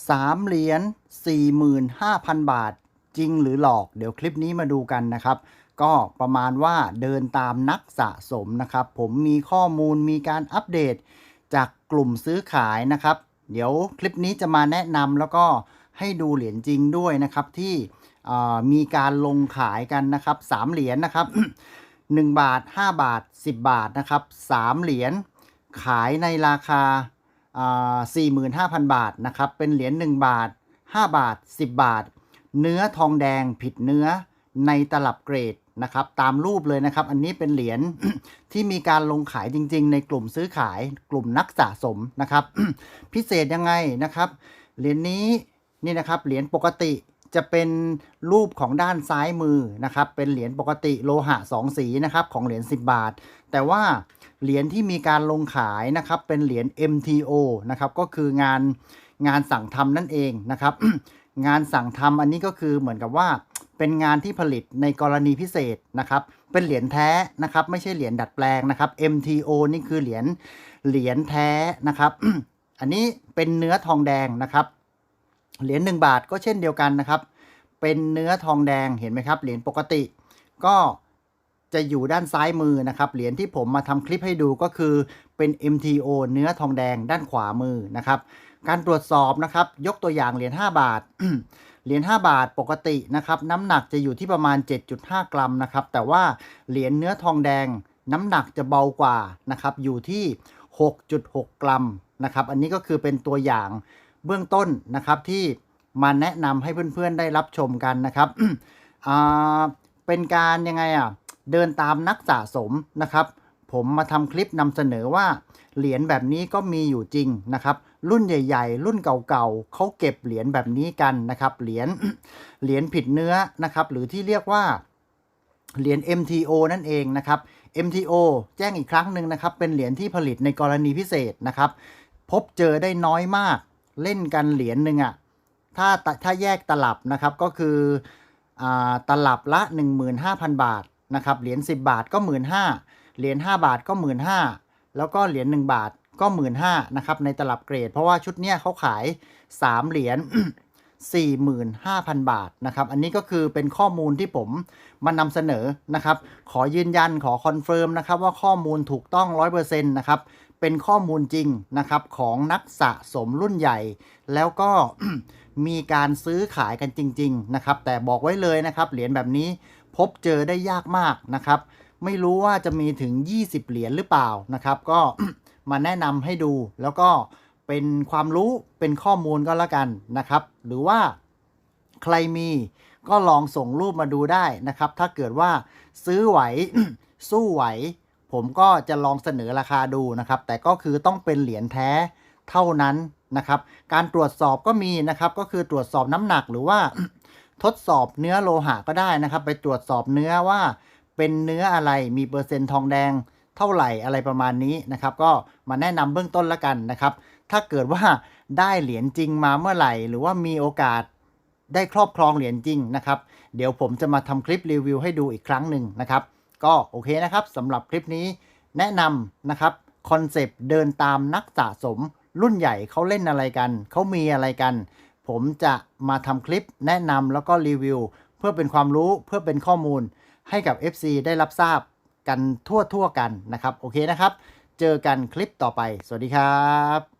3 เหรียญ 45,000 บาท จริงหรือหลอก เดี๋ยวคลิปนี้มาดูกันนะครับ ก็ประมาณว่าเดินตามนักสะสมนะครับ ผมมีข้อมูลมีการอัปเดต จากกลุ่มซื้อขายนะครับ เดี๋ยวคลิปนี้จะมาแนะนำแล้วก็ให้ดูเหรียญจริงด้วยนะครับที่มีการลงขายกันนะครับ3เหรียญนะครับ 1 บาท 5 บาท 10 บาทนะครับ3เหรียญขายในราคา 45,000 บาทนะครับ เป็นเหรียญ1บาท 5 บาท 10 บาท เนื้อทองแดงผิดเนื้อในตลับเกรดนะครับ ตามรูปเลยนะครับ อันนี้เป็นเหรียญที่มีการลงขายจริง ๆ ในกลุ่มซื้อขายกลุ่มนักสะสมนะครับ พิเศษยังไงนะครับ เหรียญนี้นี่นะครับ เหรียญปกติ จะเป็นรูปของด้านซ้ายมือนะครับ เป็นเหรียญปกติโลหะ 2 สีนะครับของเหรียญ 10 บาท แต่ว่าเหรียญที่มีการลงขายนะครับ เป็นเหรียญ MTO นะครับ ก็คืองานงานสั่งทำนั่นเองนะครับ งานสั่งทำอันนี้ก็คือเหมือนกับว่าเป็นงานที่ผลิตในกรณีพิเศษนะครับ เป็นเหรียญแท้นะครับ ไม่ใช่เหรียญดัดแปลงนะครับ MTO นี่คือเหรียญเหรียญแท้นะครับ อันนี้เป็นเนื้อทองแดงนะครับ เหรียญ1บาทก็เช่นเดียวกันนะครับ เป็นเนื้อทองแดงเห็นไหมครับ เหรียญปกติ ก็จะอยู่ด้านซ้ายมือนะครับ เหรียญที่ผมมาทำคลิปให้ดูก็คือเป็น MTO เนื้อทองแดงด้านขวามือนะครับ การตรวจสอบนะครับ ยกตัวอย่างเหรียญ5บาท เหรียญ5บาทปกตินะครับ น้ำหนักจะอยู่ที่ประมาณ 7.5 กรัมนะครับ แต่ว่าเหรียญเนื้อทองแดง น้ำหนักจะเบากว่านะครับ อยู่ที่ 6.6 กรัมนะครับ อันนี้ก็คือเป็นตัวอย่าง เบื้องต้นนะครับที่มาแนะนำให้เพื่อนๆได้รับชมกันนะครับเป็นการยังไงอะเดินตามนักสะสมนะครับ ผมมาทำคลิปนำเสนอว่าเหรียญแบบนี้ก็มีอยู่จริงนะครับ รุ่นใหญ่ ๆ รุ่นเก่าๆเขาเก็บเหรียญแบบนี้กันนะครับเหรียญเหรียญผิดเนื้อนะครับ หรือที่เรียกว่าเหรียญ MTO นั่นเองนะครับ MTO แจ้งอีกครั้งหนึ่งนะครับ เป็นเหรียญที่ผลิตในกรณีพิเศษนะครับ พบเจอได้น้อยมาก เล่นกันเหรียญหนึ่งอะ่ะถ้าถ้าแยกตลับนะครับก็คืออตลับละ 15,000 บาทนะครับเหรียญ10 บาทก็ 1 5ื่นเหรียญ5บาทก็ 15,000แล้วก็เหรียญ1บาทก็ 1 5ื่นนะครับในตลับเกรด เพราะว่าชุดเนี้ยเขาขาย 3 เหรียญ 45,000 บาทนะครับ อันนี้ก็คือเป็นข้อมูลที่ผมมานำเสนอนะครับ ขอยืนยันขอคอนเฟิร์มนะครับว่าข้อมูลถูกต้อง 100%นะครับ เป็นข้อมูลจริงนะครับของนักสะสมรุ่นใหญ่ แล้วก็มีการซื้อขายกันจริง ๆ นะครับ แต่บอกไว้เลยนะครับ เหรียญแบบนี้พบเจอได้ยากมากนะครับ ไม่รู้ว่าจะมีถึง 20 เหรียญหรือเปล่านะครับ ก็มาแนะนำให้ดูแล้วก็ เป็นความรู้เป็นข้อมูลก็แล้วกันนะครับ หรือว่าใครมีก็ลองส่งรูปมาดูได้นะครับ ถ้าเกิดว่าซื้อไหว สู้ไหว ผมก็จะลองเสนอราคาดูนะครับ แต่ก็คือต้องเป็นเหรียญแท้เท่านั้นนะครับ การตรวจสอบก็มีนะครับ ก็คือตรวจสอบน้ำหนักหรือว่าทดสอบเนื้อโลหะก็ได้นะครับ ไปตรวจสอบเนื้อว่าเป็นเนื้ออะไรมีเปอร์เซ็นต์ทองแดง เท่าไหร่อะไรประมาณนี้นะครับ ก็มาแนะนำเบื้องต้นแล้วกันนะครับ ถ้าเกิดว่าได้เหรียญจริงมาเมื่อไหร่ หรือว่ามีโอกาสได้ครอบครองเหรียญจริงนะครับ เดี๋ยวผมจะมาทำคลิปรีวิวให้ดูอีกครั้งหนึ่งนะครับ ก็โอเคนะครับสำหรับคลิปนี้แนะนำนะครับคอนเซปต์เดินตามนักสะสม รุ่นใหญ่เขาเล่นอะไรกัน เขามีอะไรกัน ผมจะมาทำคลิปแนะนำแล้วก็รีวิว เพื่อเป็นความรู้เพื่อเป็นข้อมูลให้กับ FC ได้รับทราบ กันทั่วๆกันนะครับ โอเคนะครับ เจอกันคลิปต่อไป สวัสดีครับ